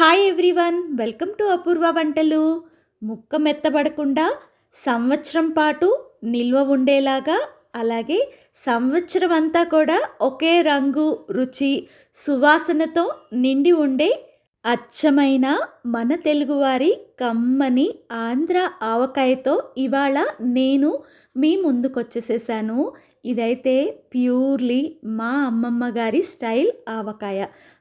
Hi everyone welcome to Apoorva వంటలు ముక్క మెత్తబడకుండా సంవత్సరం పాటు నిల్వ ఉండేలాగా అలాగే సంవత్సరం అంతా కూడా ఒకే రంగు రుచి సువాసనతో నిండి ఉండే అచ్చమైన మన తెలుగువారి కమ్మని ఆంధ్ర ఆవకాయతో ఇవాళ నేను మీ ముందుకొచ్చేసేసాను. ఇదైతే ప్యూర్లీ మా అమ్మమ్మ గారి స్టైల్ ఆవకాయ.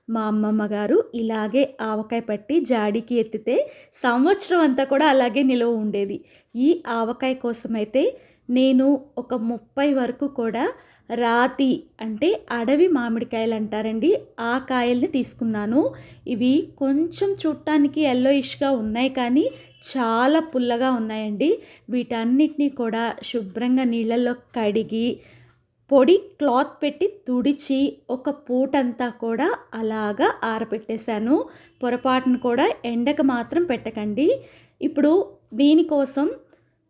మా అమ్మమ్మ గారు ఇలాగే ఆవకాయ పట్టి జాడికి ఎత్తితే సంవత్సరం అంతా కూడా అలాగే నిలవ ఉండేది. ఈ ఆవకాయ కోసమైతే నేను ఒక ముప్పై వరకు కూడా రాతి అంటే అడవి మామిడికాయలు అంటారండి ఆ కాయల్ని తీసుకున్నాను. ఇవి కొంచెం చూడటానికి ఎల్లోయిష్గా ఉన్నాయి కానీ చాలా పుల్లగా ఉన్నాయండి. వీటన్నిటినీ కూడా శుభ్రంగా నీళ్ళల్లో కడిగి పొడి క్లాత్ పెట్టి తుడిచి ఒక పూటంతా కూడా అలాగా ఆరబెట్టేశాను పొరపాటును కూడా ఎండకు మాత్రం పెట్టకండి. ఇప్పుడు దీనికోసం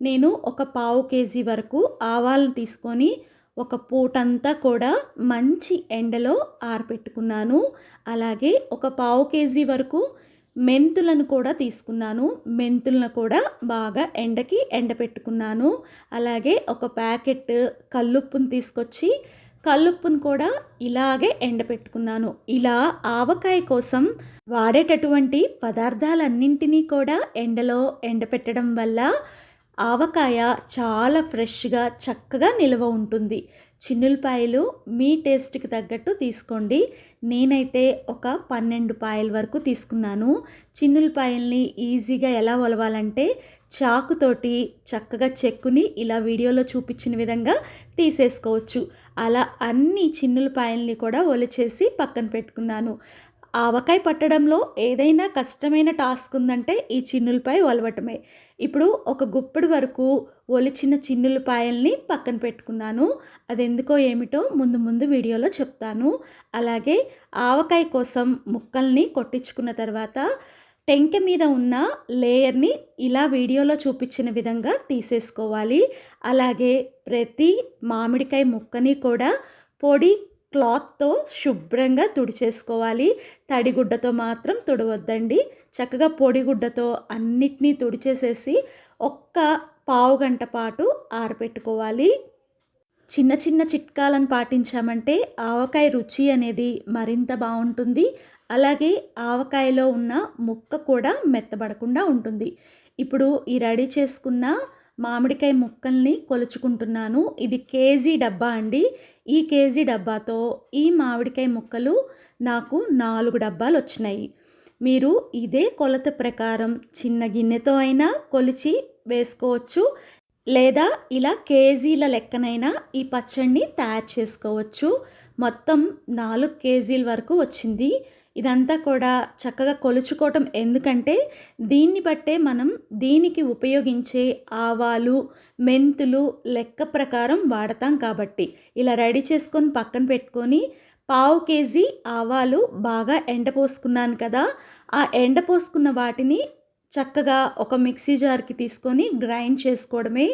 నేను ఒక పావు కేజీ వరకు ఆవాలను తీసుకొని ఒక పూటంతా కూడా మంచి ఎండలో ఆరబెట్టుకున్నాను అలాగే ఒక పావు కేజీ వరకు మెంతులను కూడా తీసుకున్నాను. మెంతులను కూడా బాగా ఎండకి ఎండపెట్టుకున్నాను. అలాగే ఒక ప్యాకెట్ కల్లుప్పును తీసుకొచ్చి కల్లుప్పును కూడా ఇలాగే ఎండపెట్టుకున్నాను. ఇలా ఆవకాయ కోసం వాడేటటువంటి పదార్థాలన్నింటినీ కూడా ఎండలో ఎండపెట్టడం వల్ల ఆవకాయ చాలా ఫ్రెష్గా చక్కగా నిల్వ ఉంటుంది. చిన్నులపాయలు మీ టేస్ట్కి తగ్గట్టు తీసుకోండి. నేనైతే ఒక పన్నెండు పాయల వరకు తీసుకున్నాను. చిన్నులపాయల్ని ఈజీగా ఎలా ఒలవాలంటే చాకుతోటి చక్కగా చెక్కుని ఇలా వీడియోలో చూపించిన విధంగా తీసేసుకోవచ్చు. అలా అన్ని చిన్నులపాయల్ని కూడా ఒలిచేసి పక్కన పెట్టుకున్నాను. ఆవకాయ పట్టడంలో ఏదైనా కష్టమైన టాస్క్ ఉందంటే ఈ చిన్నులపై ఒలవటమే. ఇప్పుడు ఒక గుప్పడి వరకు ఒలిచిన చిన్నులపాయల్ని పక్కన పెట్టుకున్నాను. అది ఎందుకో ఏమిటో ముందు ముందు వీడియోలో చెప్తాను. అలాగే ఆవకాయ కోసం ముక్కల్ని కొట్టించుకున్న తర్వాత టెంక మీద ఉన్న లేయర్ని ఇలా వీడియోలో చూపించిన విధంగా తీసేసుకోవాలి. అలాగే ప్రతి మామిడికాయ ముక్కని కూడా పొడి క్లాత్తో శుభ్రంగా తుడిచేసుకోవాలి. తడిగుడ్డతో మాత్రం తుడవద్దండి. చక్కగా పొడిగుడ్డతో అన్నిటినీ తుడిచేసేసి ఒక్క పావు గంట పాటు ఆరబెట్టుకోవాలి చిన్న చిన్న చిట్కాలను పాటించామంటే ఆవకాయ రుచి అనేది మరింత బాగుంటుంది. అలాగే ఆవకాయలో ఉన్న ముక్క కూడా మెత్తబడకుండా ఉంటుంది. ఇప్పుడు ఈ రెడీ చేసుకున్న మామిడికాయ ముక్కల్ని కొలుచుకుంటున్నాను. ఇది కేజీ డబ్బా అండి. ఈ కేజీ డబ్బాతో ఈ మామిడికాయ ముక్కలు నాకు నాలుగు డబ్బాలు వచ్చినాయి. మీరు ఇదే కొలత ప్రకారం చిన్న గిన్నెతో అయినా కొలిచి వేసుకోవచ్చు. లేదా ఇలా కేజీల లెక్కనైనా ఈ పచ్చడిని తయారు చేసుకోవచ్చు. మొత్తం నాలుగు కేజీల వరకు వచ్చింది. ఇదంతా కూడా చక్కగా కొలుచుకోవటం. ఎందుకంటే దీన్ని బట్టే మనం దీనికి ఉపయోగించే ఆవాలు మెంతులు లెక్క ప్రకారం వాడతాం కాబట్టి. ఇలా రెడీ చేసుకొని పక్కన పెట్టుకొని పావు కేజీ ఆవాలు బాగా ఎండపోసుకున్నాను కదా. ఆ ఎండపోసుకున్న వాటిని చక్కగా ఒక మిక్సీ జార్కి తీసుకొని గ్రైండ్ చేసుకోవడమే.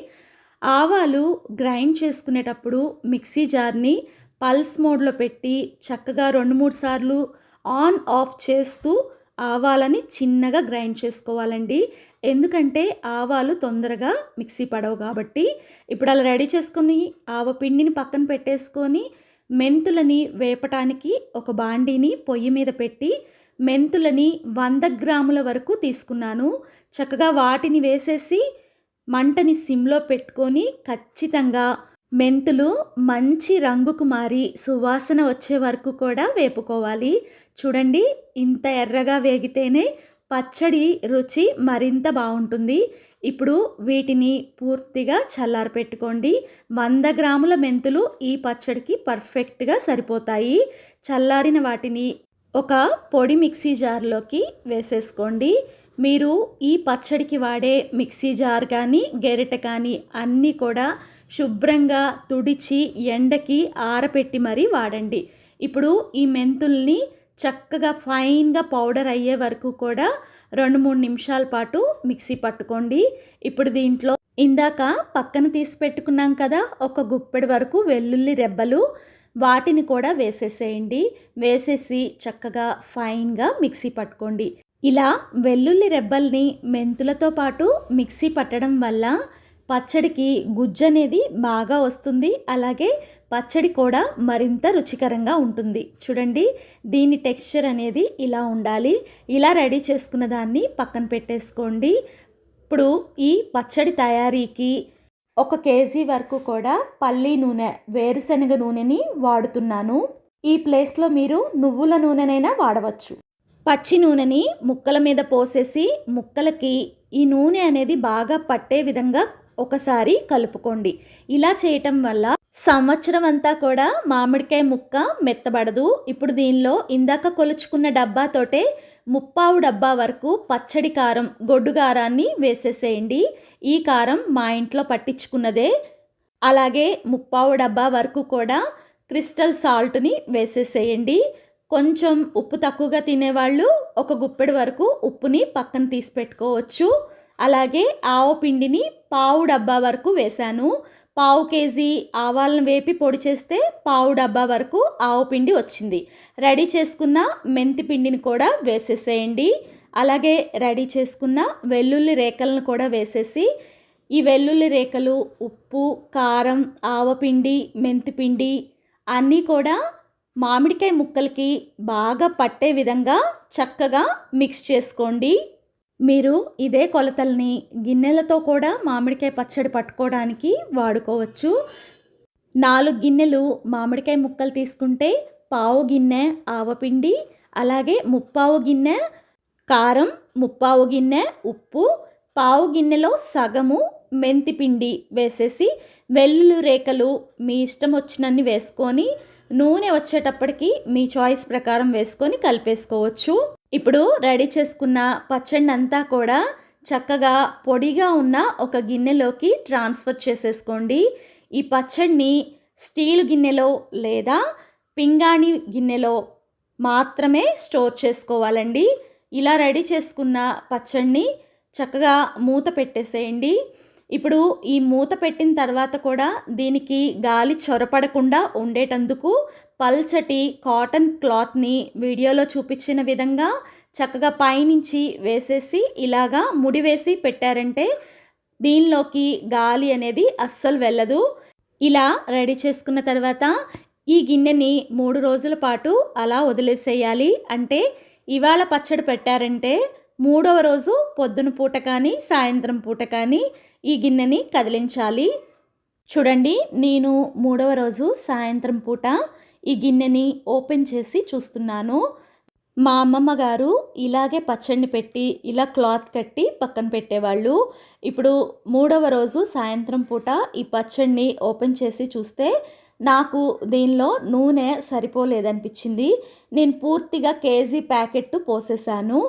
ఆవాలు గ్రైండ్ చేసుకునేటప్పుడు మిక్సీ జార్ని పల్స్ మోడ్లో పెట్టి చక్కగా రెండు మూడు సార్లు ఆన్ ఆఫ్ చేస్తూ ఆవాలని చిన్నగా గ్రైండ్ చేసుకోవాలండి. ఎందుకంటే ఆవాలు తొందరగా మిక్సీ పడవు కాబట్టి ఇప్పుడు అలా రెడీ చేసుకుని ఆవ పిండిని పక్కన పెట్టేసుకొని మెంతులని వేపటానికి ఒక బాండీని పొయ్యి మీద పెట్టి మెంతులని వంద గ్రాముల వరకు తీసుకున్నాను. చక్కగా వాటిని వేసేసి మంటని సిమ్లో పెట్టుకొని ఖచ్చితంగా మెంతులు మంచి రంగుకు మారి సువాసన వచ్చే వరకు కూడా వేపుకోవాలి. చూడండి ఇంత ఎర్రగా వేగితేనే పచ్చడి రుచి మరింత బాగుంటుంది. ఇప్పుడు వీటిని పూర్తిగా చల్లారి పెట్టుకోండి వంద గ్రాముల మెంతులు ఈ పచ్చడికి పర్ఫెక్ట్గా సరిపోతాయి. చల్లారిన వాటిని ఒక పొడి మిక్సీ జార్లోకి వేసేసుకోండి. మీరు ఈ పచ్చడికి వాడే మిక్సీ జార్ కానీ గెరిట కానీ అన్నీ కూడా శుభ్రంగా తుడిచి ఎండకి ఆరపెట్టి మరీ వాడండి. ఇప్పుడు ఈ మెంతుల్ని చక్కగా ఫైన్గా పౌడర్ అయ్యే వరకు కూడా రెండు మూడు నిమిషాల పాటు మిక్సీ పట్టుకోండి. ఇప్పుడు దీంట్లో ఇందాక పక్కన తీసి పెట్టుకున్నాం కదా ఒక గుప్పెడు వరకు వెల్లుల్లి రెబ్బలు వాటిని కూడా వేసేసేయండి. వేసేసి చక్కగా ఫైన్గా మిక్సీ పట్టుకోండి. ఇలా వెల్లుల్లి రెబ్బల్ని మెంతులతో పాటు మిక్సీ పట్టడం వల్ల పచ్చడికి గుజ్జు అనేది బాగా వస్తుంది. అలాగే పచ్చడి కూడా మరింత రుచికరంగా ఉంటుంది. చూడండి దీని టెక్స్చర్ అనేది ఇలా ఉండాలి. ఇలా రెడీ చేసుకున్న దాన్ని పక్కన పెట్టేసుకోండి. ఇప్పుడు ఈ పచ్చడి తయారీకి ఒక కేజీ వరకు కూడా పల్లి నూనె వేరుశనగ నూనెని వాడుతున్నాను. ఈ ప్లేస్లో మీరు నువ్వుల నూనెనైనా వాడవచ్చు. పచ్చి నూనెని ముక్కల మీద పోసేసి ముక్కలకి ఈ నూనె అనేది బాగా పట్టే విధంగా ఒకసారి కలుపుకోండి. ఇలా చేయటం వల్ల సంవత్సరం అంతా కూడా మామిడికాయ ముక్క మెత్తబడదు. ఇప్పుడు దీనిలో ఇందాక కొలుచుకున్న డబ్బాతోటే ముప్పావు డబ్బా వరకు పచ్చడి కారం గొడ్డు కారాన్ని వేసేసేయండి. ఈ కారం మా ఇంట్లో పట్టించుకున్నదే. అలాగే ముప్పావు డబ్బా వరకు కూడా క్రిస్టల్ సాల్ట్ని వేసేసేయండి. కొంచెం ఉప్పు తక్కువగా తినేవాళ్ళు ఒక గుప్పెడు వరకు ఉప్పుని పక్కన తీసి పెట్టుకోవచ్చు. అలాగే ఆవు పిండిని పావు డబ్బా వరకు వేశాను. పావు కేజీ ఆవాలను వేపి పొడి చేస్తే పావు డబ్బా వరకు ఆవు పిండి వచ్చింది. రెడీ చేసుకున్న మెంతి పిండిని కూడా వేసేసేయండి. అలాగే రెడీ చేసుకున్న వెల్లుల్లి రేఖలను కూడా వేసేసి ఈ వెల్లుల్లి రేఖలు ఉప్పు కారం ఆవపిండి మెంతిపిండి అన్నీ కూడా మామిడికాయ ముక్కలకి బాగా పట్టే విధంగా చక్కగా మిక్స్ చేసుకోండి. మీరు ఇదే కొలతల్ని గిన్నెలతో కూడా మామిడికాయ పచ్చడి పట్టుకోవడానికి వాడుకోవచ్చు. నాలుగు గిన్నెలు మామిడికాయ ముక్కలు తీసుకుంటే పావు గిన్నె ఆవపిండి అలాగే ముప్పావు గిన్నె కారం ముప్పావు గిన్నె ఉప్పు పావు గిన్నెలో సగము మెంతిపిండి వేసేసి వెల్లుల్లి రేఖలు మీ ఇష్టం వచ్చినన్ని వేసుకొని నూనె వచ్చేటప్పటికి మీ చాయిస్ ప్రకారం వేసుకొని కలిపేసుకోవచ్చు. ఇప్పుడు రెడీ చేసుకున్న పచ్చడి అంతా కూడా చక్కగా పొడిగా ఉన్న ఒక గిన్నెలోకి ట్రాన్స్ఫర్ చేసేసుకోండి. ఈ పచ్చడిని స్టీల్ గిన్నెలో లేదా పింగాణి గిన్నెలో మాత్రమే స్టోర్ చేసుకోవాలండి. ఇలా రెడీ చేసుకున్న పచ్చడిని చక్కగా మూత పెట్టేసేయండి. ఇప్పుడు ఈ మూత పెట్టిన తర్వాత కూడా దీనికి గాలి చొరపడకుండా ఉండేటందుకు పల్చటి కాటన్ క్లాత్ని వీడియోలో చూపించిన విధంగా చక్కగా పైనుంచి వేసేసి ఇలాగా ముడివేసి పెట్టారంటే దీనిలోకి గాలి అనేది అస్సలు వెళ్ళదు. ఇలా రెడీ చేసుకున్న తర్వాత ఈ గిన్నెని మూడు రోజుల పాటు అలా వదిలేసేయాలి. అంటే ఇవాళ పచ్చడి పెట్టారంటే మూడవ రోజు పొద్దున పూట కానీ సాయంత్రం పూట కానీ ఈ గిన్నెని కదిలించాలి. చూడండి నేను మూడవ రోజు సాయంత్రం పూట ఈ గిన్నెని ఓపెన్ చేసి చూస్తున్నాను. మా అమ్మమ్మ గారు ఇలాగే పచ్చడిని పెట్టి ఇలా క్లాత్ కట్టి పక్కన పెట్టేవాళ్ళు. ఇప్పుడు మూడవ రోజు సాయంత్రం పూట ఈ పచ్చడిని ఓపెన్ చేసి చూస్తే నాకు దీనిలో నూనె సరిపోలేదనిపించింది. నేను పూర్తిగా కేజీ ప్యాకెట్ పోసేసాను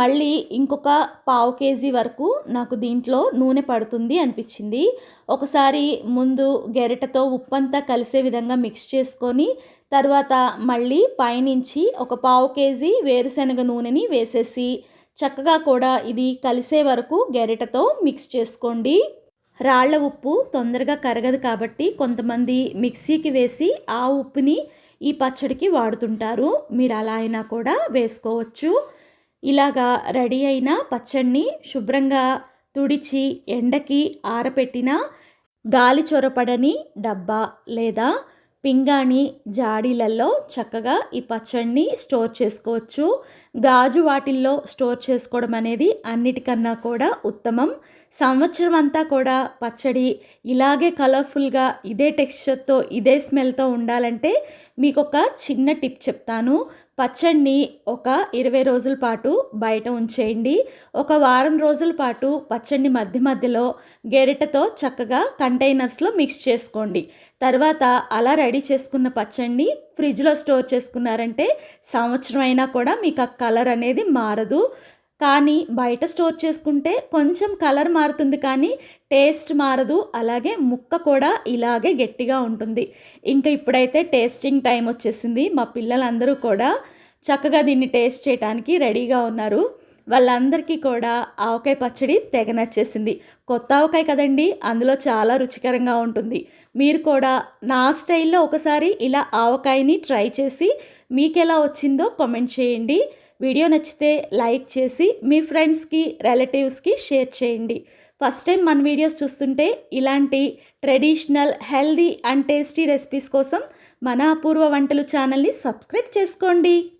మళ్ళీ ఇంకొక పావు కేజీ వరకు నాకు దీంట్లో నూనె పడుతుంది అనిపించింది. ఒకసారి ముందు గెరిటతో ఉప్పంతా కలిసే విధంగా మిక్స్ చేసుకొని తర్వాత మళ్ళీ పైనుంచి ఒక పావు కేజీ వేరుశనగ నూనెని వేసేసి చక్కగా కూడా ఇది కలిసే వరకు గెరిటతో మిక్స్ చేసుకోండి. రాళ్ళ ఉప్పు తొందరగా కరగదు కాబట్టి కొంతమంది మిక్సీకి వేసి ఆ ఉప్పుని ఈ పచ్చడికి వాడుతుంటారు. మీరు అలా అయినా కూడా వేసుకోవచ్చు. ఇలాగా రెడీ అయిన పచ్చడిని శుభ్రంగా తుడిచి ఎండకి ఆరపెట్టిన గాలి చొరపడని డబ్బా లేదా పింగాణి జాడీలలో చక్కగా ఈ పచ్చడిని స్టోర్ చేసుకోవచ్చు. గాజు వాటిల్లో స్టోర్ చేసుకోవడం అనేది అన్నిటికన్నా కూడా ఉత్తమం. సంవత్సరం అంతా కూడా పచ్చడి ఇలాగే కలర్ఫుల్గా ఇదే టెక్స్చర్తో ఇదే స్మెల్తో ఉండాలంటే మీకు ఒక చిన్న టిప్ చెప్తాను. పచ్చడిని ఒక ఇరవై రోజుల పాటు బయట ఉంచేయండి. ఒక వారం రోజుల పాటు పచ్చడిని మధ్య మధ్యలో గెరిటతో చక్కగా కంటైనర్స్లో మిక్స్ చేసుకోండి. తర్వాత అలా రెడీ చేసుకున్న పచ్చడిని ఫ్రిడ్జ్లో స్టోర్ చేసుకున్నారంటే సంవత్సరం అయినా కూడా మీకు ఆ కలర్ అనేది మారదు. కానీ బయట స్టోర్ చేసుకుంటే కొంచెం కలర్ మారుతుంది కానీ టేస్ట్ మారదు. అలాగే ముక్క కూడా ఇలాగే గట్టిగా ఉంటుంది. ఇంకా ఇప్పుడైతే టేస్టింగ్ టైం వచ్చేసింది. మా పిల్లలందరూ కూడా చక్కగా దీన్ని టేస్ట్ చేయడానికి రెడీగా ఉన్నారు. వాళ్ళందరికీ కూడా ఆవకాయ పచ్చడి తెగ నచ్చేసింది. కొత్త ఆవకాయ కదండి అందులో చాలా రుచికరంగా ఉంటుంది. మీరు కూడా నా స్టైల్లో ఒకసారి ఇలా ఆవకాయని ట్రై చేసి మీకు ఎలా వచ్చిందో కామెంట్ చేయండి. వీడియో నచ్చితే లైక్ చేసి మీ ఫ్రెండ్స్కి రిలేటివ్స్కి షేర్ చేయండి. ఫస్ట్ టైం మన వీడియోస్ చూస్తుంటే ఇలాంటి traditional healthy and tasty recipes కోసం మన అపూర్వ వంటలు ఛానల్ని సబ్స్క్రైబ్ చేసుకోండి.